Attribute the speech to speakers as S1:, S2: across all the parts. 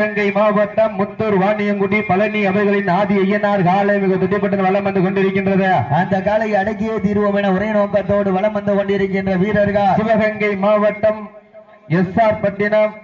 S1: சிவகங்கை மாவட்டம் முத்தூர் வாணியங்குடி பழனி அவர்களின் ஆதி ஐயனார் காலை மிக துடிப்பட்டு வலம் வந்து கொண்டிருக்கின்றது.
S2: அந்த காலை அடக்கியே தீர்வோம் என ஒரே நோக்கத்தோடு வலம் வந்து கொண்டிருக்கின்ற வீரர்கள்.
S1: சிவகங்கை மாவட்டம் எஸ் ஆர் பட்டினம்.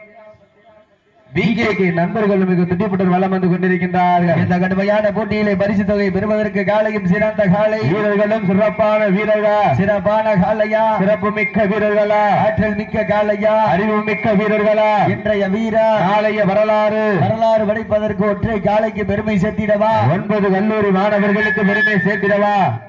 S1: பிகேகே நண்பர்கள் மிக துடிப்பட்டு வலம் வந்து கொண்டிருக்கின்றார்கள்.
S2: இந்த கடுமையான போட்டியிலே பரிசு தொகை பெறுவதற்கு காலையும் சிறந்த காலை.
S1: வீரர்களும் சிறப்பான வீரர்கள்?
S2: சிறப்பான காலையா?
S1: சிறப்பு மிக்க வீரர்களா?
S2: ஆற்றல் மிக்க காலையா?
S1: அறிவு மிக்க வீரர்களா?
S2: இன்றைய வீரா?
S1: நாளைய வரலாறு.
S2: வரலாறு படைப்பதற்கு ஒற்றை காலைக்கு பெருமை சேர்த்திடவா?
S1: ஒன்பது கல்லூரி மாணவர்களுக்கு பெருமை சேர்த்திடவா?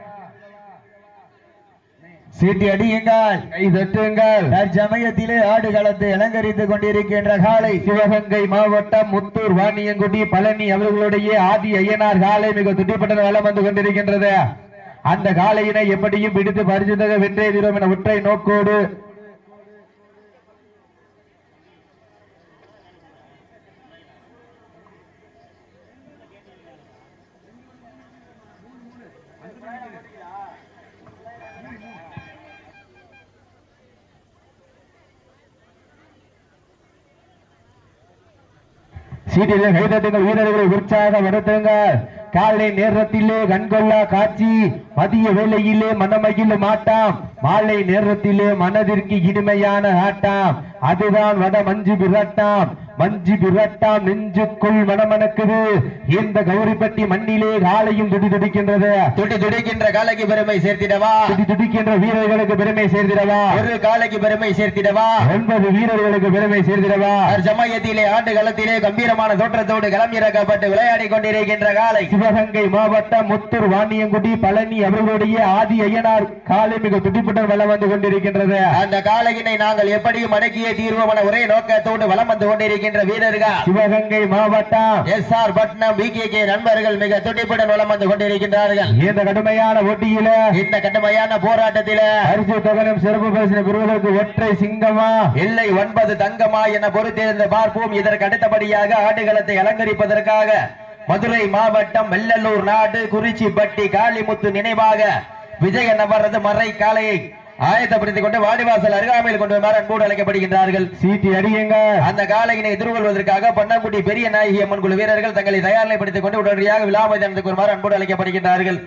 S2: சீட்டி அடியுங்கள்.
S1: கை தட்டுங்கள்.
S2: தற்சமயத்திலே ஆடு களத்தை அலங்கரித்துக் கொண்டிருக்கின்ற காலை
S1: சிவகங்கை மாவட்டம் முத்தூர் வாணியங்குடி பழனி அவர்களுடைய ஆதி ஐயனார் காலை மிக துடிப்பட்ட வலம் வந்து கொண்டிருக்கின்றது. அந்த காலையினை எப்படியும் பிடித்து பரிசுத்தக வென்றே தீரோம் என ஒற்றை நோக்கோடு சீட்டிலே கைதட்டுங்கள் வீரர்களை உற்சாகப்படுத்துங்கள் காலை நேரத்திலே கண்கொள்ளா காட்சி மதிய வேலையிலே மனமகிழ மாட்டாம். மாலை நேரத்திலே மனதிற்கு இனிமையான ஆட்டாம். அதுதான் வட மஞ்சு விரட்டாம். மஞ்சு விரட்டாம் நெஞ்சுக்குள் மனமணக்குது. இந்த கௌரிப்பட்டி மண்ணிலே காலையும் துடி துடிக்கின்றது.
S2: துடி துடிக்கின்ற காலைக்கு பெருமை சேர்த்திடவா?
S1: துடி துடிக்கின்ற வீரர்களுக்கு பெருமை சேர்த்திடவா?
S2: ஒரு காலைக்கு பெருமை சேர்த்திடவா?
S1: ஒன்பது வீரர்களுக்கு பெருமை சேர்த்திடவா?
S2: சமயத்திலே ஆண்டு களத்திலே கம்பீரமான தோற்றத்தோடு களம் இறக்கப்பட்டு விளையாடி கொண்டிருக்கின்ற காலை
S1: சிவகங்கை மாவட்டம் முத்தூர் வாணியங்குடி பழனி அவர்களுடைய ஆதி ஐயனார் காலை மிக துடிப்புடன் வலம் வந்து கொண்டிருக்கின்றது.
S2: அந்த காலையினை நாங்கள் எப்படியும் அடக்கியே தீர்வோம் என ஒரே நோக்கத்தோடு வலம் வந்து கொண்டிருக்கின்ற வீரர்கள்.
S1: சிவகங்கை மாவட்டம்.
S2: எஸ் ஆர் பட்னம் பிகேகே நண்பர்கள் மிக துடிப்புடன் வலம் வந்து கொண்டிருக்கின்றார்கள்.
S1: இந்த கடுமையான போட்டியில
S2: இந்த கடுமையான போராட்டத்தில
S1: அரிசி தொகனும் சிறப்பு பரிசு பெறுவதற்கு ஒற்றை சிங்கமா?
S2: இல்லை ஒன்பது தங்கமா என பொறுத்திருந்து பார்ப்போம். இதற்கு அடுத்தபடியாக ஆடுகளத்தை அலங்கரிப்பதற்காக மதுரை மாவட்டம் வெள்ளலூர் நாடு குறிச்சிப்பட்டி காளிமுத்து நினைவாக விஜயன் அவரது மறை காளையை ஆயத்தப்படுத்திக் கொண்டு வாடிவாசல் அருகாமையில் கொண்டு வருமாறு அன்போடு அழைக்கப்படுகின்றார்கள்.
S1: சீட்டி அடியுங்க.
S2: அந்த காளையினை எதிர்கொள்வதற்காக பண்ணக்குடி பெரிய நாயகி அம்மன் குழு வீரர்கள் தங்களை தயார்நிலைப்படுத்திக் கொண்டு உடனடியாக விழா மைதானத்துக்கு வருமாறு அன்போடு அழைக்கப்படுகின்றார்கள்.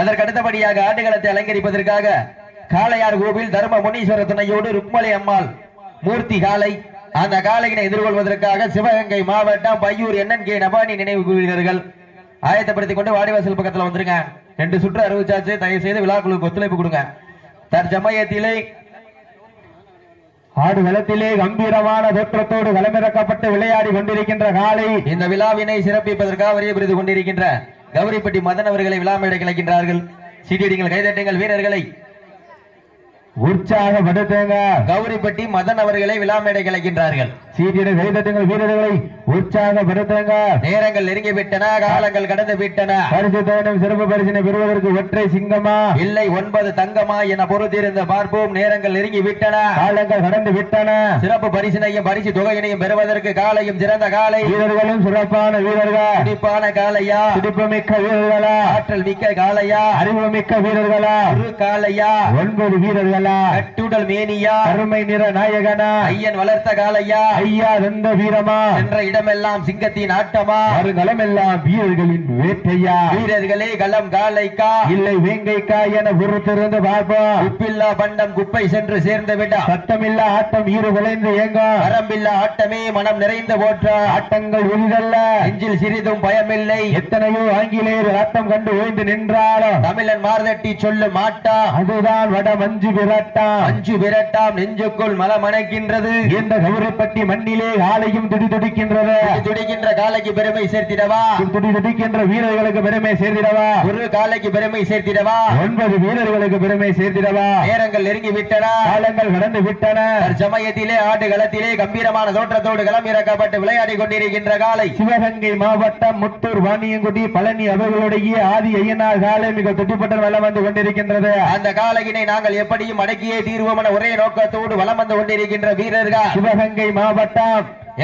S2: அதற்கு அடுத்தபடியாக ஆடுகளத்தை அலங்கரிப்பதற்காக காளையார் கோவில் தர்ம முனீஸ்வர துணையோடு ருக்மலை அம்மாள் மூர்த்தி காளை அந்த காளையினை எதிர்கொள்வதற்காக சிவகங்கை மாவட்டம் பையூர் என்என் கே நபானி நினைவு வீரர்கள். ஆயத்தப்படுத்திக் கொண்டு வாடிவாசல் பக்கத்துல வந்துருங்க. ரெண்டு சுற்று அறிவிச்சாச்சு தயவு செய்து விழாக்குழுக்கு ஒத்துழைப்பு கொடுங்க. தற்சமயத்திலே
S1: ஆடு களத்திலே கம்பீரமான தோற்றத்தோடு களமிறக்கப்பட்டு விளையாடி கொண்டிருக்கின்ற காலை
S2: இந்த விழாவினை சிறப்பிப்பதற்காக வரிய கொண்டிருக்கின்ற கௌரிப்பட்டி மதன் அவர்களை விழா கிளைக்கின்றார்கள். கிளக்கின்றார்கள் கைதட்டுங்கள் வீரர்களை.
S1: உற்சாகப்படுத்துங்க.
S2: கௌரிப்பட்டி மதன் அவர்களை விழா கிளைக்கின்றார்கள்.
S1: சீட்டிட கைதட்டுங்கள் வீரர்களை உற்சாகப்படுத்துங்க
S2: நேரங்கள் நெருங்கி விட்டன காலங்கள் கடந்து விட்டன
S1: பரிசு தொகனும் சிறப்பு பரிசினை பெறுவதற்கு ஒற்றை சிங்கமா?
S2: இல்லை ஒன்பது தங்கமா என பொறுத்திருந்து பார்ப்போம். நேரங்கள் நெருங்கி விட்டன
S1: காலங்கள் கடந்து விட்டன
S2: சிறப்பு பரிசினையும் பரிசு தொகையினையும் பெறுவதற்கு காலையும் சிறந்த காலை.
S1: வீரர்களும் சிறப்பான வீரர்கள்.
S2: துடிப்பான காலையா?
S1: துடிப்புமிக்க வீரர்களா?
S2: ஆற்றல் மிக்க காலையா?
S1: அறிவுமிக்க வீரர்களா?
S2: ஒரு காலையா?
S1: ஒன்பது வீரர்களா?
S2: கட்டுடல் மேனியா?
S1: அருமை நிற நாயகனா?
S2: ஐயன் வளர்த்த காலையா?
S1: ஐயா ரெண்ட வீரமா?
S2: என்ற இடமெல்லாம் சிங்கத்தின் ஆட்டமா?
S1: வருங்களம் எல்லாம் வீரர்களின் வேட்டையா?
S2: வீரர்களே களம் காலைக்கா?
S1: இல்லை வேங்கைக்கா என பொறுத்திருந்து பார்ப்போம்
S2: உப்பில்லா பண்டம் குப்பை சென்று சேர்ந்து விட்டா
S1: சத்தமில்லா ஆட்டம் ஈறு விளைந்து ஏங்கும்
S2: வரம்பில்லா ஆட்டமே மனம் நிறைந்த போற்றா?
S1: ஆட்டங்கள் எளிதல்ல
S2: நெஞ்சில் சிறிதும் பயமில்லை.
S1: எத்தனையோ ஆங்கிலேயர் ஆட்டம் கண்டு ஓய்ந்து நின்றாலும்
S2: தமிழன் மார்தட்டி சொல்லும் மாட்டா?
S1: அதுதான் வட மஞ்சு விரட்டாம்
S2: அஞ்சு விரட்டாம் நெஞ்சுக்குள் மலம் அணைக்கின்றது
S1: இந்த கௌரிப்பட்டி மண்ணிலே ஆலையும் துடி துடிக்கின்றது
S2: துடிக்கின்ற காலைக்கு பெருமை சேர்த்திடவா?
S1: துடி துடிக்கின்ற வீரர்களுக்கு பெருமை சேர்த்திடவா?
S2: ஒரு காலைக்கு பெருமை சேர்த்திடவா?
S1: ஒன்பது வீரர்களுக்கு பெருமை சேர்த்திடவா?
S2: நேரங்கள் நெருங்கி விட்டன.
S1: காலங்கள் கடந்து விட்டன.
S2: சமயத்திலே ஆட்டு களத்திலே கம்பீரமான தோற்றத்தோடு களம் இறக்கப்பட்டு விளையாடி கொண்டிருக்கின்ற காலை.
S1: சிவகங்கை மாவட்டம் முத்தூர் வாணியங்குடி பழனி அவர்களுடைய ஆதி ஐயனார் காலை மிக துடிப்பட்ட வலம் வந்து கொண்டிருக்கின்றது.
S2: அந்த காலையினை நாங்கள் எப்படியும் அடக்கியே தீர்வோம் என ஒரே நோக்கத்தோடு வலம் வந்து கொண்டிருக்கின்ற வீரர்கள்.
S1: சிவகங்கை மாவட்டம்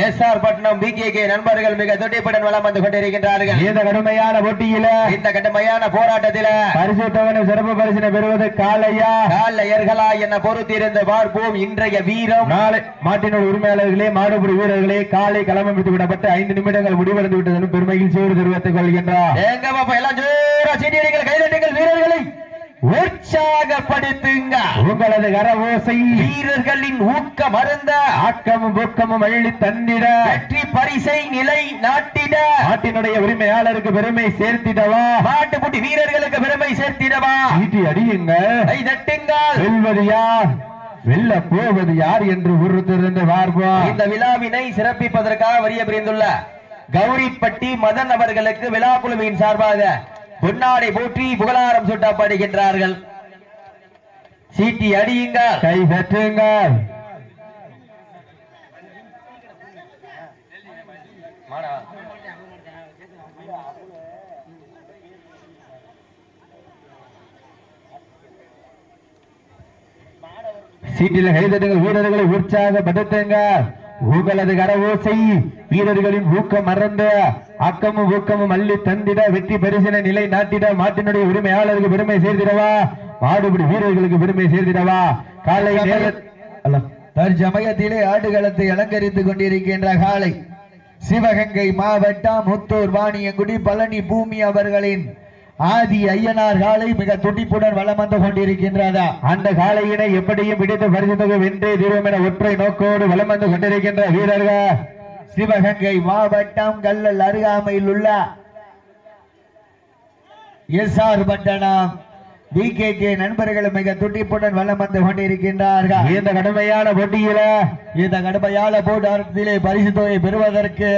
S2: எஸ் ஆர் பட்னம் பிகேகே நண்பர்கள் மிக துடிப்புடன் வளம் வந்து கொண்டிருக்கின்றார்கள்.
S1: இந்த கடுமையான போட்டியில
S2: இந்த கடுமையான போராட்டத்தில
S1: பரிசு தொகை சிறப்பு பரிசினை பெறுவது காலையா?
S2: காலையர்களா என பொறுத்திருந்து பார்ப்போம். இன்றைய வீரம்.
S1: நாளை மாட்டினோட உரிமையாளர்களே மாடுபிடி வீரர்களே காலை களமமைத்து விடப்பட்டு ஐந்து நிமிடங்கள் முடிவடைந்து விட்டதன் பெருமையில் சேறு தெரிவித்துக் கொள்கின்றார்.
S2: எங்க பாப்பா எல்லாம் ஜோரா சீட்டியடிகள் கைதட்டுங்கள் வீரர்களை. உற்சாகப்படுத்துங்க.
S1: உங்களது கரவோசை.
S2: வீரர்களின் ஊக்க மருந்த
S1: ஆக்கமும் ஊக்கமும் அள்ளி தன்னிட
S2: வெற்றி பரிசை நிலை நாட்டிட.
S1: நாட்டினுடைய உரிமையாளருக்கு பெருமை சேர்த்திடவா?
S2: மாட்டுக்குட்டி வீரர்களுக்கு பெருமை சேர்த்திடவா?
S1: ஈட்டி அடியுங்க.
S2: கை தட்டுங்கள்.
S1: வெல்வது யார்? வெல்ல போவது யார் என்று உறுத்திருந்து பார்ப்போம்
S2: இந்த விழாவினை சிறப்பிப்பதற்காக வரிய பிரிந்துள்ள கௌரிப்பட்டி மதன் அவர்களுக்கு விழா குழுவின் சார்பாக பொன்னாடை போற்றி புகழாரம் சூட்டப்படுகின்றார்கள் சீட்டி அடியுங்க
S1: கை தட்டுங்கள் சீட்டில் கைதட்டுங்கள் வீரர்களை உற்சாகப்படுத்துங்க உங்களது கரவோசை வீரர்களின் ஊக்கம் மறந்து அக்கமும் ஊக்கமும் அள்ளி தந்திட வெற்றி பரிசினை நிலை நாட்டிட மாட்டினுடைய உரிமையாளருக்கு பெருமை சேர்த்திடவா மாடுபிடி வீரர்களுக்கு பெருமை சேர்த்திடவா காலை
S3: தற்சமயத்திலே ஆடுகளத்தை அலங்கரித்துக் கொண்டிருக்கின்ற காலை. சிவகங்கை மாவட்டம் முத்தூர் வாணியங்குடி பழனி பூமி அவர்களின் ஆதி ஐயனார் காலை மிக துடிப்புடன் வளம் வந்து கொண்டிருக்கின்றதா
S1: அந்த காலையினை எப்படியும் பிடித்து பரிசு தொகை வென்றே தீர்வோம் என ஒற்றை நோக்கோடு வலம் வந்து கொண்டிருக்கின்ற வீரர்கள்.
S3: சிவகங்கை மாவட்டம் கல்லல் அருகாமையில் உள்ள எஸ் ஆர் பட்டணம் கே நண்பர்கள் மிக துடிப்புடன் வலம் வந்து கொண்டிருக்கின்றார்கள்.
S1: இந்த கடுமையான போட்டியில
S3: இந்த கடுமையான போட்டியிலே பரிசு தொகை பெறுவதற்கு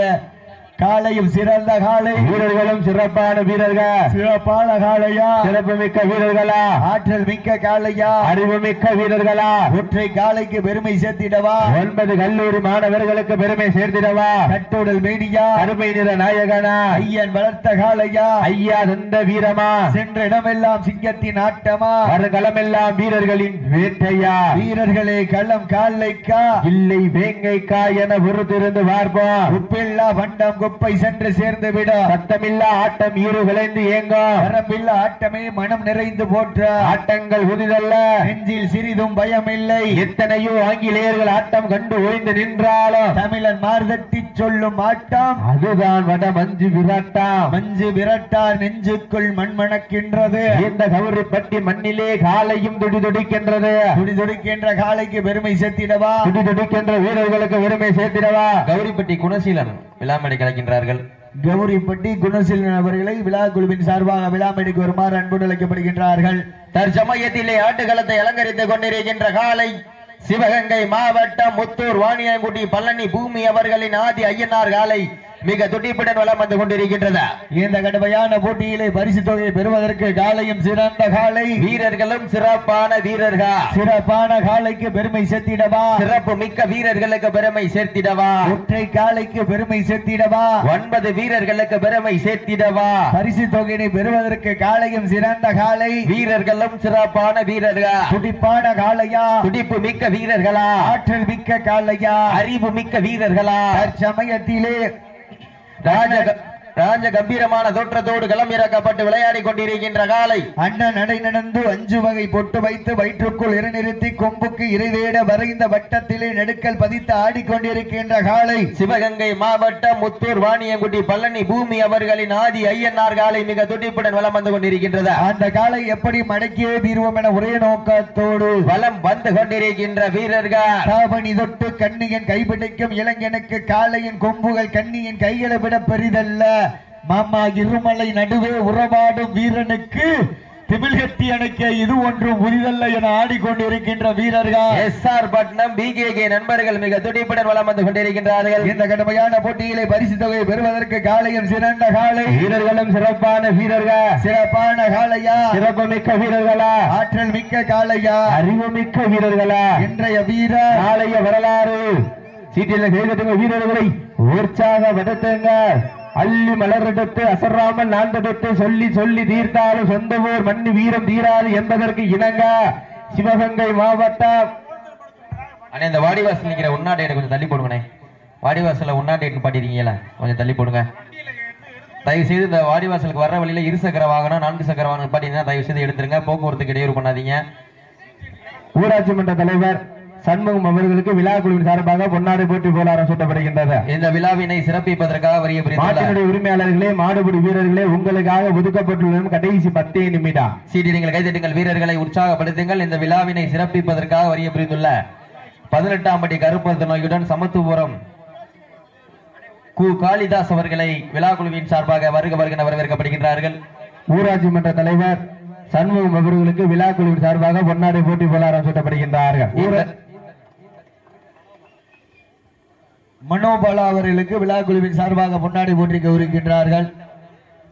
S3: காலையும் சிறந்த காலை
S1: வீரர்களும் சிறப்பான வீரர்கள்.
S3: சிறப்பான காலையா
S1: சிறப்பு மிக்க வீரர்களா.
S3: ஆற்றல் மிக்க காலையா
S1: அறிவு மிக்க வீரர்களா.
S3: ஒற்றை காலைக்கு பெருமை சேர்த்திடவா.
S1: ஒன்பது கல்லூரி மாணவர்களுக்கு பெருமை சேர்த்திடவா.
S3: கட்டுடல் மேனியா.
S1: அருமை நிற நாயகனா.
S3: ஐயன் வளர்த்த காலையா
S1: ஐயா தந்த வீரமா.
S3: சென்ற இடமெல்லாம் சிங்கத்தின் ஆட்டமா.
S1: வருகளமெல்லாம் வீரர்களின் வேட்டையா.
S3: வீரர்களே களம் காலைக்கா
S1: இல்லை வேங்கைக்கா என பொறுத்திருந்து பார்ப்போம்.
S3: உப்பில்லா பண்டம் குப்பை சென்று சேர்ந்து விடும்
S1: சத்தமில்லா ஆட்டம் ஈறு விளைந்து ஏங்க
S3: வரம்பில்லா ஆட்டமே மனம் நிறைந்து போற்ற.
S1: ஆட்டங்கள் புதிதல்ல
S3: நெஞ்சில் சிறிதும் பயமில்லை.
S1: எத்தனையோ ஆங்கிலேயர்கள் ஆட்டம் கண்டு ஓய்ந்து நின்றாலும்
S3: தமிழன் மார்தட்டி சொல்லும் ஆட்டம்
S1: அதுதான் வட மஞ்சு விரட்டா
S3: மஞ்சு விரட்டா நெஞ்சுக்குள் மண் மணக்கின்றது
S1: இந்த கௌரிப்பட்டி மண்ணிலே காலையும் துடி துடிக்கின்றது.
S3: துடி துடிக்கின்ற காலைக்கு பெருமை சேர்த்திடவா?
S1: துடி துடிக்கின்ற வீரர்களுக்கு பெருமை சேர்த்திடவா?
S2: கௌரிப்பட்டி குணசீலன். விழாமடை கலக்கின்றார்கள்
S3: கௌரிப்பட்டி குணசீலன் அவர்களை விழா குழுவின் சார்பாக விழாமடிக்கு வருமாறு அன்போடு அழைக்கப்படுகின்றார்கள்.
S2: தற்சமயத்திலே ஆட்டுக்களத்தை அலங்கரித்துக் கொண்டிருக்கின்ற காலை சிவகங்கை மாவட்டம் முத்தூர் வாணியங்குடி பழனி பூமி அவர்களின் ஆதி ஐயனார் காலை மிக துடிப்புடன் வலம் வந்து கொண்டிருக்கின்றது.
S3: இந்த கடுமையான போட்டியிலே பரிசு தொகையை பெறுவதற்கு காலையும் சிறந்த காலை.
S2: வீரர்களும் சிறப்பான வீரர்கள்?
S3: சிறப்பான காலைக்கு பெருமை சேர்த்திடவா?
S2: சிறப்பு மிக்க வீரர்களுக்கு பெருமை சேர்த்திடவா?
S3: ஒற்றை காலைக்கு பெருமை சேர்த்திடவா?
S2: ஒன்பது வீரர்களுக்கு பெருமை சேர்த்திடவா?
S3: பரிசு தொகையினை பெறுவதற்கு காலையும் சிறந்த காலை.
S2: வீரர்களும் சிறப்பான வீரர்கள்?
S3: துடிப்பான காலையா?
S2: துடிப்பு மிக்க வீரர்களா?
S3: ஆற்றல் மிக்க காலையா?
S2: அறிவு மிக்க வீரர்களா?
S3: தற்சமயத்திலே
S2: ராஜ ராஜ கம்பீரமான தோற்றத்தோடு களம் இறக்கப்பட்டு விளையாடி கொண்டிருக்கின்ற காலை.
S3: அண்ணன் நடை நடந்து அஞ்சு வகை பொட்டு வைத்து வயிற்றுக்குள் இறைநிறுத்தி கொம்புக்கு இறைவேட வரைந்த வட்டத்திலே நெடுக்கல் பதித்து ஆடிக்கொண்டிருக்கின்ற காலை.
S2: சிவகங்கை மாவட்டம் முத்தூர் வாணியங்குடி பழனி பூமி அவர்களின் ஆதி ஐயனார் காலை மிக துடிப்புடன் வலம் வந்து கொண்டிருக்கின்றது.
S3: அந்த காலை எப்படி மடக்கியே தீர்வோம் என ஒரே நோக்கத்தோடு
S2: வலம் வந்து கொண்டிருக்கின்ற வீரர்கள்.
S3: தாவணி தொட்டு கண்ணியன் கைப்பிடிக்கும் இளைஞனுக்கு காளையின் கொம்புகள் கண்ணியின் கைகளை விட பெரிதல்ல. மாமா இருமலை நடுவே உறவாடும் வீரனுக்கு திமிழ்கட்டி அணைக்க இது ஒன்றும் புதிதல்ல என ஆடிக்கொண்டிருக்கின்ற வீரர்கள்.
S2: எஸ் ஆர் பட்னம் பிகேகே நண்பர்கள் மிக துடிப்புடன் வலம் வந்து கொண்டிருக்கின்றார்கள்.
S3: இந்த கடுமையான போட்டியிலே பரிசு தொகை பெறுவதற்கு காளையும் சிறந்த காளை
S1: வீரர்களும் சிறப்பான வீரர்கள்.
S3: சிறப்பான காளையா
S1: சிறப்பு மிக்க வீரர்களா?
S3: ஆற்றல் மிக்க காளையா
S1: அறிவு மிக்க வீரர்களா?
S3: இன்றைய வீரர்.
S1: நாளைய வரலாறு. சீட்டில் வீரர்களை உற்சாகப்படுத்துங்க அள்ளி மலரெடுத்து அசராமல் நான்கெடுத்து சொல்லி சொல்லி தீர்த்தாலும் சொந்த ஊர் மண்ணு வீரம் தீராது என்பதற்கு இணங்க சிவகங்கை மாவட்டம்.
S2: அண்ணே இந்த வாடிவாசல் நிற்கிற உன்னாட்டை கொஞ்சம் தள்ளி போடுங்கண்ணே. வாடிவாசலில் உன்னாட்டி பாட்டிருக்கீங்களா கொஞ்சம் தள்ளி போடுங்க. தயவு செய்து இந்த வாடிவாசலுக்கு வர்ற வழியில இரு சக்கர வாகனம் நான்கு சக்கர வாகனம் பாட்டிங்கன்னா தயவு செய்து எடுத்துருங்க. போக்குவரத்துக்கு இடையூறு பண்ணாதீங்க.
S1: ஊராட்சி மன்ற தலைவர் சண்முகம் அவர்களுக்கு விழா குழுவின் சார்பாக பொன்னாடை போட்டி போலாரம் சூட்டப்படுகின்றது.
S2: இந்த விழாவினை சிறப்பிப்பதற்காக வரிய
S1: மாட்டினுடைய உரிமையாளர்களே மாடுபிடி வீரர்களே உங்களுக்காக ஒதுக்கப்பட்டுள்ள கடைசி பத்தே நிமிடம்
S2: சீட்டிடுங்கள் கைதட்டுங்கள் வீரர்களை உற்சாகப்படுத்துங்கள். இந்த விழாவினை சிறப்பிப்பதற்காக வரிய புரிந்துள்ள பதினெட்டாம் பட்டி கருப்பருத்த நோயுடன் சமத்துவபுரம் கு. காளிதாஸ் அவர்களை விழா குழுவின் சார்பாக வருக வருகிற வரவேற்கப்படுகின்றார்கள்.
S1: ஊராட்சி மன்ற தலைவர் சண்முகம் அவர்களுக்கு விழா குழுவின் சார்பாக பொன்னாடை போட்டி போலாரம் சூட்டப்படுகின்றார்கள் ஊர-
S3: மனோபாலா அவர்களுக்கு விழா குழுவின் சார்பாக பொன்னாடை போற்றி கௌரவிக்கின்றார்கள்.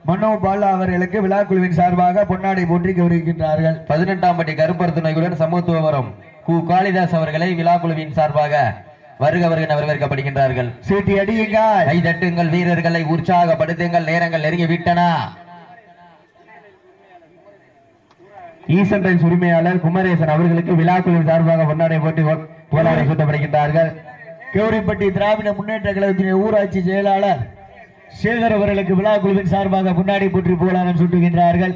S3: மனோபாலா அவர்களுக்கு விழா குழுவின் சார்பாக பொன்னாடை போற்றி கௌரவிக்கின்றார்கள்.
S2: பதினெட்டாம் பட்டி கருப்பருத்து நோயுடன் சமத்துவபுரம் கு. காளிதாஸ் அவர்களை விழா குழுவின் சார்பாக வருக வருகிற வரவேற்கப்படுகின்றார்கள்.
S3: சீட்டி அடியுங்கள்.
S2: கைதட்டுங்கள் வீரர்களை உற்சாகப்படுத்துங்கள் நேரங்கள் நெருங்கி விட்டன.
S1: ஈசன் ரைன்ஸ் உரிமையாளர் குமரேசன் அவர்களுக்கு விழா குழுவின் சார்பாக பொன்னாடை போட்டி போ- போலாரம் சூட்டப்படுகின்றார்கள்
S3: கௌரிப்பட்டி திராவிட முன்னேற்ற கழகத்தின் ஊராட்சி செயலாளர் சேகர் அவர்களுக்கு விழா குழுவின் சார்பாக பொன்னாடை போற்றி புகழாரம் சூட்டுகின்றார்கள்.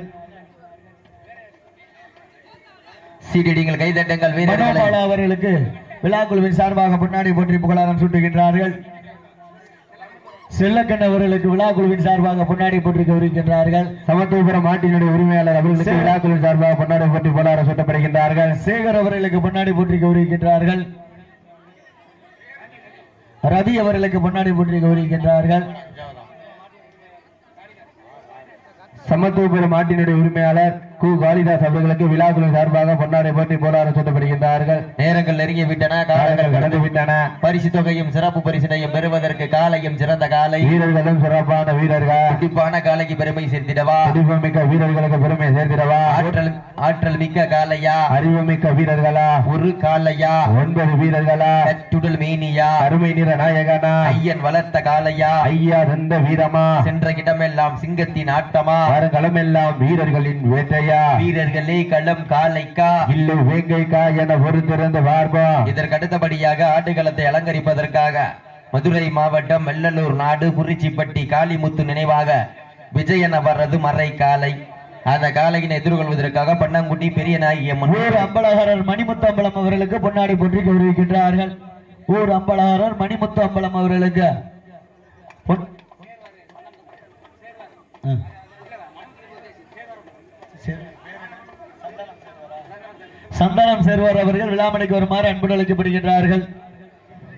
S2: சீடிடிங்கள் கைதட்டுங்கள் வீரர்களை.
S3: அவர்களுக்கு விழா குழுவின் சார்பாக பொன்னாடை போற்றி புகழாரம் சூட்டுகின்றார்கள். செல்லக்கண் அவர்களுக்கு விழா குழுவின் சார்பாக பொன்னாடை போற்றி கௌரவிக்கின்றார்கள்.
S1: சமத்துவபுரம் மாட்டினுடைய உரிமையாளர் அவர்களுக்கு. விழா குழுவின் சார்பாக பொன்னாடை போட்டி போலாரம் சூட்டப்படுகின்றார்கள்.
S3: சேகர் அவர்களுக்கு பொன்னாடி போற்றி கௌரவிக்கின்றார்கள். ரவி அவர்களுக்கு பொன்னாடி போற்றி கௌரவிக்கின்றார்கள்.
S1: சமத்துவபுரம் மாட்டினுடைய உரிமையாளர் கு. காளிதாஸ் அவர்களுக்கு விழா குழுவின் சார்பாக பொன்னாடை போட்டி போலாரம் சூட்டப்படுகின்றார்கள்
S2: நேரங்கள் நெருங்கி விட்டன
S1: காலங்கள் கடந்து விட்டன.
S2: பரிசு தொகையும் சிறப்பு பரிசினையும் பெறுவதற்கு காலையும் சிறந்த காலை.
S1: வீரர்களும் சிறப்பான வீரர்கள்.
S2: துடிப்பான காலைக்கு பெருமை சேர்த்திடவா?
S1: அறிவுமிக்க வீரர்களுக்கு பெருமை சேர்த்திடவா?
S2: ஆற்றல் மிக்க காலையா
S1: அறிவுமிக்க வீரர்களா?
S2: ஒரு காலையா
S1: ஒன்பது வீரர்களா?
S2: கட்டுடல் மேனியா?
S1: அருமை நிற நாயகனா?
S2: ஐயன் வளர்த்த காலையா
S1: ஐயா தந்த வீரமா?
S2: சென்ற இடமெல்லாம் சிங்கத்தின் ஆட்டமா?
S1: வருங்களமெல்லாம் வீரர்களின் வேட்டையா?
S2: வீரர்களே களம் காலைக்கா
S1: இல்லு வேங்கைக்கா என பொறுத்திருந்து பார்ப்போம்
S2: இதற்கு அடுத்தபடியாக ஆட்டுக்களத்தை அலங்கரிப்பதற்காக மதுரை மாவட்டம் வெள்ளலூர் நாடு குறிச்சிப்பட்டி காளிமுத்து நினைவாக விஜயன் வர்றது மறை காலை அந்த காலையினை எதிர்கொள்வதற்காக பண்ணங்குடி பெரிய நாயகி அம்மன்
S3: ஊர் அம்பலகாரர் மணிமுத்து அம்பலம் அவர்களுக்கு பொன்னாடி போற்றி கௌரவிக்கின்றார்கள். ஊர் அம்பலகாரர் மணிமுத்து அம்பலம் அவர்களுக்கு. பொன்- சரி. சந்தனம் சேர்வார் அவர்கள் விழாமணிக்கு வருமாறு அன்புடன் அழைக்கப்படுகின்றார்கள்.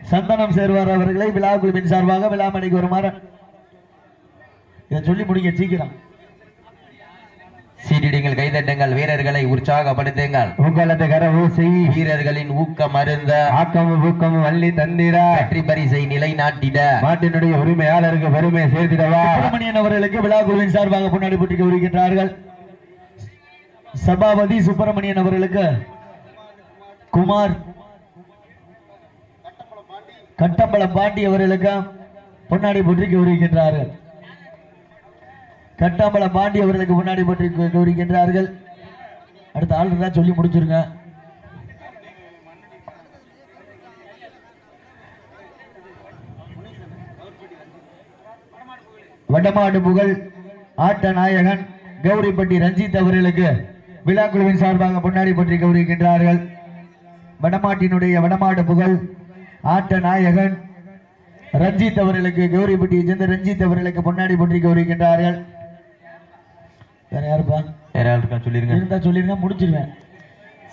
S3: சந்தனம் சேர்வார் அவர்களை விழா குழுவின் சார்பாக விழாமணிக்கு வருமாறு. இதை சொல்லி முடிங்க சீக்கிரம்.
S2: சீட்டிடுங்கள் கைதட்டுங்கள் வீரர்களை உற்சாகப்படுத்துங்கள்.
S1: உங்களது கரவு செய்.
S2: வீரர்களின் ஊக்கம் அருந்த.
S1: ஆக்கமும் ஊக்கமும் வள்ளி தந்திர
S2: வெற்றி பரிசை நிலைநாட்டிட.
S1: மாட்டினுடைய உரிமையாளருக்கு பெருமை சேர்த்திடவா.
S3: சுப்பிரமணியன் அவர்களுக்கு விழா குழுவின் சார்பாக பொன்னாடி போட்டி கௌரவிக்கின்றார்கள் சபாபதி சுப்பிரமணியன் அவர்களுக்கு குமார் கட்டம்பலம் பாண்டி. அவர்களுக்கு பொன்னாடி போற்றி கௌரவிக்கின்றார்கள் கட்டாம்பலம் பாண்டி அவர்களுக்கு முன்னாடி பற்றி கௌ- அடுத்த ஆள் இருந்தா சொல்லி முடிச்சிருங்க. வடமாடு புகழ் ஆட்ட நாயகன் கௌரிப்பட்டி ரஞ்சித் அவர்களுக்கு விழா குழுவின் சார்பாக முன்னாடி பற்றி கௌரிக்கின்றார்கள் வடமாட்டினுடைய வடமாடு புகழ் ஆட்ட நாயகன் ரஞ்சித் அவர்களுக்கு கௌரிப்பட்டியை சேர்ந்த ரஞ்சித் அவர்களுக்கு முன்னாடி பற்றி கௌரிக்கின்றார்கள் வேற யாருப்பா
S2: வேற யார் இருக்கா? சொல்லிருங்க.
S3: இருந்தா சொல்லிருங்க முடிச்சிருவேன்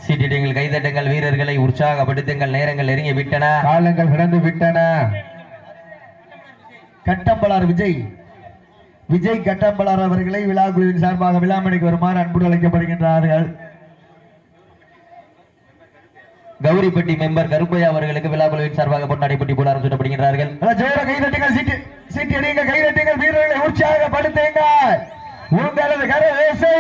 S2: சீட்டிடுங்கள் கைதட்டுங்கள் வீரர்களை உற்சாகப்படுத்துங்கள் நேரங்கள் நெருங்கி விட்டன.
S1: காலங்கள் கடந்து விட்டன.
S3: கட்டம்பலார் விஜய். விஜய் கட்டம்பலார் அவர்களை விழா குழுவின் சார்பாக விழாமணிக்கு வருமாறு அன்புடன் அழைக்கப்படுகின்றார்கள்.
S2: கௌரிப்பட்டி மெம்பர் கருப்பையா அவர்களுக்கு விழா குழுவின் சார்பாக பொன்னாடிப்பட்டி போலாரம் சொல்லப்படுகிறார்கள்
S3: நல்ல ஜோர கைதட்டுங்கள் சீட்டு சீட்டு கைதட்டுங்கள் வீரர்களை உற்சாகப்படுத்துங்கள். உங்களது கரவேசை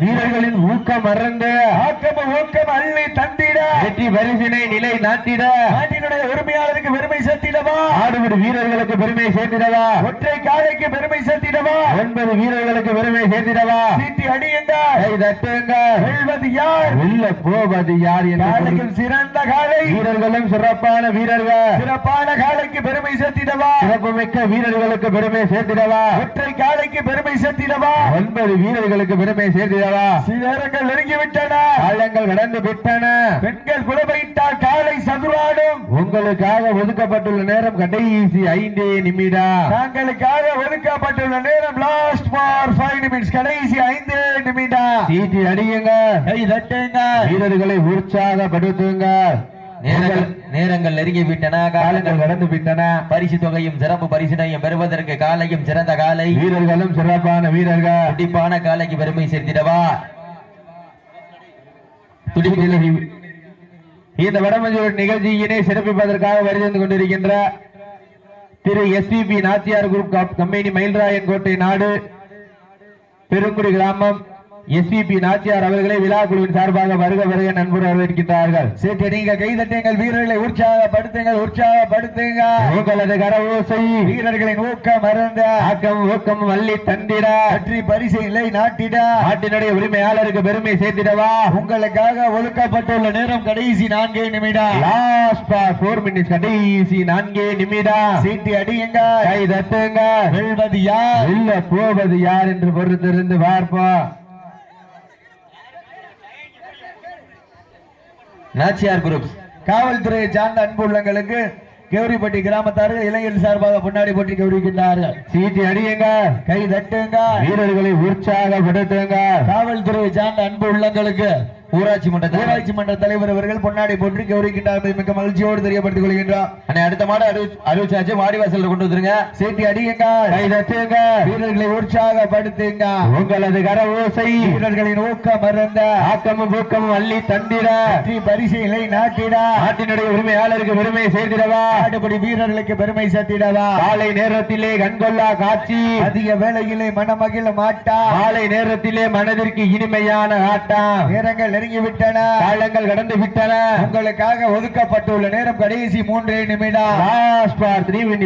S1: வீரர்களின் ஊக்கம் மறந்து
S3: ஆக்கம ஊக்கம் அள்ளி தந்திட.
S1: வெற்றி பரிசினை நிலை நாட்டிட.
S3: நாட்டினுடைய உரிமையாளருக்கு பெருமை சேர்த்திடவா?
S1: ஆடுபடி வீரர்களுக்கு பெருமை சேர்த்திடவா?
S3: ஒற்றை காலைக்கு பெருமை சேர்த்திடவா?
S1: ஒன்பது வீரர்களுக்கு பெருமை சேர்த்திடவா?
S3: சீட்டி அடியுங்க
S1: தட்டுங்க.
S3: வெல்வது யார்?
S1: வெல்ல போவது யார்
S3: காலையில் சிறந்த காலை
S1: வீரர்களும் சிறப்பான வீரர்கள்.
S3: சிறப்பான காலைக்கு பெருமை சேர்த்திடவா?
S1: சிறப்புமிக்க வீரர்களுக்கு பெருமை சேர்த்திடவா?
S3: ஒற்றை காலைக்கு பெருமை சேர்த்திடவா?
S1: ஒன்பது வீரர்களுக்கு பெருமை சேர்த்திடவா
S3: சிலர்கள் நெருங்கிவிட்டன.
S1: காலங்கள் கடந்து விட்டன
S3: பெண்கள் குலவையிட்டால் காலை சதுராடும்.
S1: உங்களுக்காக ஒதுக்கப்பட்டுள்ள நேரம் கடைசி ஐந்தே நிமிடம்
S3: தாங்களுக்காக ஒதுக்கப்பட்டுள்ள நேரம் லாஸ்ட் ஃபார் ஃபைவ் நிமிட்ஸ் கடைசி ஐந்து நிமிடம்
S1: சீட்டி அடியுங்க.
S3: கை தட்டுங்க.
S1: வீரர்களை உற்சாகப்படுத்துங்க.
S2: நேரங்கள் நேரங்கள் நெருங்கி விட்டன காலங்கள்
S1: கடந்து விட்டன.
S2: பரிசு தொகையும் சிறப்பு பரிசினையும் பெறுவதற்கு காலையும் சிறந்த காலை.
S1: வீரர்களும் சிறப்பான வீரர்கள்.
S2: துடிப்பான காலைக்கு பெருமை சேர்த்திடவா?
S1: இந்த வடமஞ்சூர் நிகழ்ச்சியினை சிறப்பிப்பதற்காக வருகை கொண்டிருக்கின்ற திரு SPB Nachiyar group company Mayilrayan Kottai Nadu Perungudi கிராமம் எஸ்பிபி நாச்சியார் அவர்களை விழா குழுவின் சார்பாக வருக வருக நண்பர் வரவேற்கின்றார்கள்.
S3: சீட்டு நீங்க கை தட்டுங்கள் வீரர்களை உற்சாகப்படுத்துங்கள் உற்சாகப்படுத்துங்க.
S1: உங்களது கரவோசை
S3: வீரர்களின் ஊக்கம் மறந்த
S1: ஆக்கம் ஊக்கம் வள்ளி தந்திட.
S3: வெற்றி பரிசை நிலை நாட்டிட.
S1: நாட்டினுடைய உரிமையாளருக்கு பெருமை சேர்த்திடவா
S3: உங்களுக்காக ஒதுக்கப்பட்டுள்ள நேரம் கடைசி நான்கே நிமிடம்.
S1: லாஸ்ட் போர் மினிட்ஸ் கடைசி நான்கே நிமிடம்.
S3: சீட்டி அடியுங்க
S1: கை தட்டுங்க
S3: வெல்வது யார்?
S1: இல்ல போவது யார் என்று பொறுத்திருந்து பார்ப்போம்.
S2: நாச்சியார் குரூப்ஸ்
S3: காவல்துறையை சார்ந்த அன்பு உள்ளங்களுக்கு கௌரிப்பட்டி கிராமத்தார்கள் இளைஞர் சார்பாக முன்னாடி போட்டி கௌரிக்கின்றார்கள்
S1: சீட்டி அடியுங்க.
S3: கை தட்டுங்க.
S1: வீரர்களை உற்சாகப்படுத்துங்க.
S3: காவல்துறையை சார்ந்த அன்பு உள்ளங்களுக்கு
S2: ஊராட்சி மன்ற.
S3: ஊராட்சி மன்ற தலைவர் அவர்கள் பொன்னாடி போற்றி கௌரிக்கின்றார்கள் மிக்க மகிழ்ச்சியோடு தெரியப்படுத்திக் கொள்கின்றோம்
S2: அண்ணே அடுத்த மாடு அறிவி- அறிவிச்சாச்சு மாடி வாசல்ல கொண்டு வந்துருங்க.
S3: சீட்டி அடியுங்க
S1: கை தட்டுங்க.
S3: வீரர்களை உற்சாகப்படுத்துங்க.
S1: உங்களது கரவோசை
S3: வீரர்களின் ஊக்கம் மறந்த
S1: ஆக்கமும் ஊக்கமும் அள்ளி தந்திட.
S3: பரிசீலை நாட்டிடா.
S1: நாட்டினுடைய உரிமையாளருக்கு பெருமை சேர்த்திடவா
S3: ஆடுபடி வீரர்களுக்கு பெருமை சேர்த்திடவா.
S1: காலை நேரத்திலே கண்கொள்ளா காட்சி.
S3: அதிக வேளையிலே மனமகிழ மாட்டா.
S1: மாலை நேரத்திலே மனதிற்கு இனிமையான ஆட்டம்
S3: நேரங்கள் நெருங்கிவிட்டன.
S1: காலங்கள் கடந்து விட்டன
S3: உங்களுக்காக ஒதுக்கப்பட்டுள்ள நேரம் கடைசி மூன்றே நிமிடம்.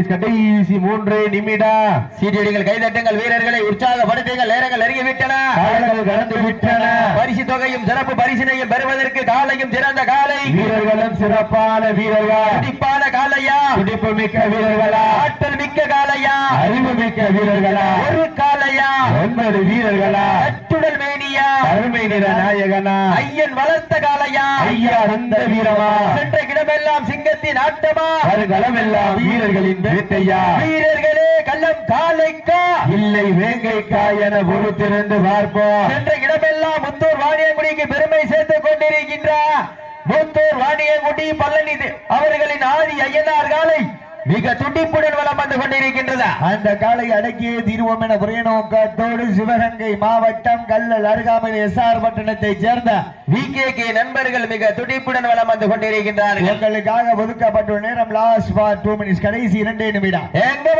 S1: கடைசி மூன்று நிமிடம்.
S2: சீட்டியடிகள் கைதட்டுங்கள் வீரர்களை உற்சாகப்படுத்துங்கள் நேரங்கள் நெருங்கி விட்டன
S1: காலங்கள் கடந்து விட்டன
S2: பரிசு தொகையும் சிறப்பு பரிசினையும் பெறுவதற்கு காலையும் சிறந்த காலை.
S1: வீரர்களும் சிறப்பான வீரர்கள்.
S2: துடிப்பான காலையா?
S1: துடிப்பு மிக்க வீரர்களா?
S2: ஆற்றல் மிக்க காலையா?
S1: அறிவு மிக்க வீரர்களா?
S2: ஒரு காலையா
S1: ஒன்பது வீரர்களா?
S2: கட்டுடல் மேனியா?
S1: அருமை நிற நாயகனா?
S2: ஐயன் வளர்த்த காலையா
S1: ஐயா அந்த வீரமா?
S2: சென்ற இடமெல்லாம் சிங்கத்தின் ஆட்டமா?
S1: வருகளமெல்லாம் வீரர்களின் வேட்டையா?
S2: வீரர்களே கள்ளம் காலைக்கா
S1: இல்லை வேங்கைக்கா என பொறுத்திருந்து பார்ப்போம்.
S2: சென்ற இடமெல்லாம் முத்தூர் வாணியங்குடிக்கு பெருமை சேர்த்துக் கொண்டிருக்கின்ற. முத்தூர் வாணியங்குடி பழனி அவர்களின் ஆதி ஐயனார் காலை மிக துடிப்புடன் வலம் வந்து கொண்டிருக்கின்றதா.
S3: அந்த காலை அடக்கியே தீர்வோம் என ஒரே நோக்கத்தோடு சிவகங்கை மாவட்டம் கல்லல் அருகாமையில் எஸ்ஆர் பட்டணத்தைச் சேர்ந்த
S2: விகேகே நண்பர்கள் மிக துடிப்புடன் வலம் வந்து கொண்டிருக்கின்றார்கள்.
S3: உங்களுக்காக ஒதுக்கப்பட்டுள்ள நேரம் லாஸ்ட் ஃபார் டூ மினிட்ஸ் கடைசி இரண்டே நிமிடம்.
S2: எங்க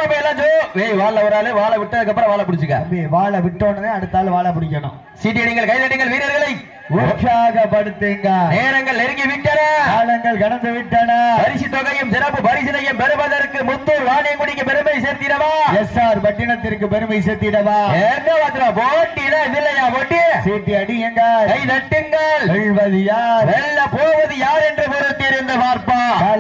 S2: ஏய் வாழ ஒரு ஆளு வாழை விட்டதுக்கு அப்புறம் வாழை பிடிச்சுக்க
S3: வாழை விட்டோடனே அடுத்த ஆள் வாழை பிடிக்கணும்.
S2: சீட்டியடிங்கள் கைதடிங்கள் வீரர்களை.
S3: உற்சாகப்படுத்துங்க.
S2: நேரங்கள் நெருங்கி விட்டன
S3: காலங்கள் கடந்து விட்டன
S2: பரிசு தொகையும் சிறப்பு பரிசினையும் பெறுவதற்கு முத்தூர் வாணியங்குடிக்கு பெருமை சேர்த்திடவா?
S3: எஸ்ஆர் பட்டினத்திற்கு பெருமை சேர்த்திடவா?
S2: எங்க பாத்திரா போட்டினா இல்லையா போட்டி?
S3: சீட்டி அடியுங்க
S2: கை தட்டுங்கள்.
S3: வெல்வது யார்?
S2: வெல்ல போவது யார் என்று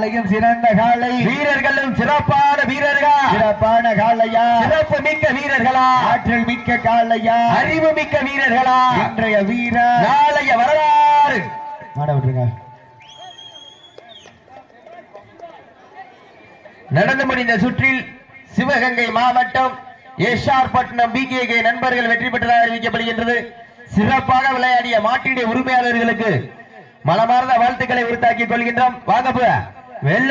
S3: காலையும் சிறந்த காலை.
S2: வீரர்களும் சிறப்பான வீரர்கள்?
S3: சிறப்பான காலையா?
S2: சிறப்பு மிக்க வீரர்களா?
S3: ஆற்றல் மிக்க காலையா?
S2: அறிவு மிக்க வீரர்களா?
S3: இன்றைய வீரர்
S2: நாளைய வரலாறு.
S3: மாட விட்டுருங்க
S2: நடந்து முடிந்த சுற்றில் சிவகங்கை மாவட்டம் எஸ்ஆர் பட்டினம் பிகேகே நண்பர்கள் வெற்றி பெற்றதாக அறிவிக்கப்படுகின்றது. சிறப்பாக விளையாடிய மாட்டினுடைய உரிமையாளர்களுக்கு மனமார்ந்த வாழ்த்துக்களை உறுத்தாக்கிக் கொள்கின்றோம். வாங்க ویل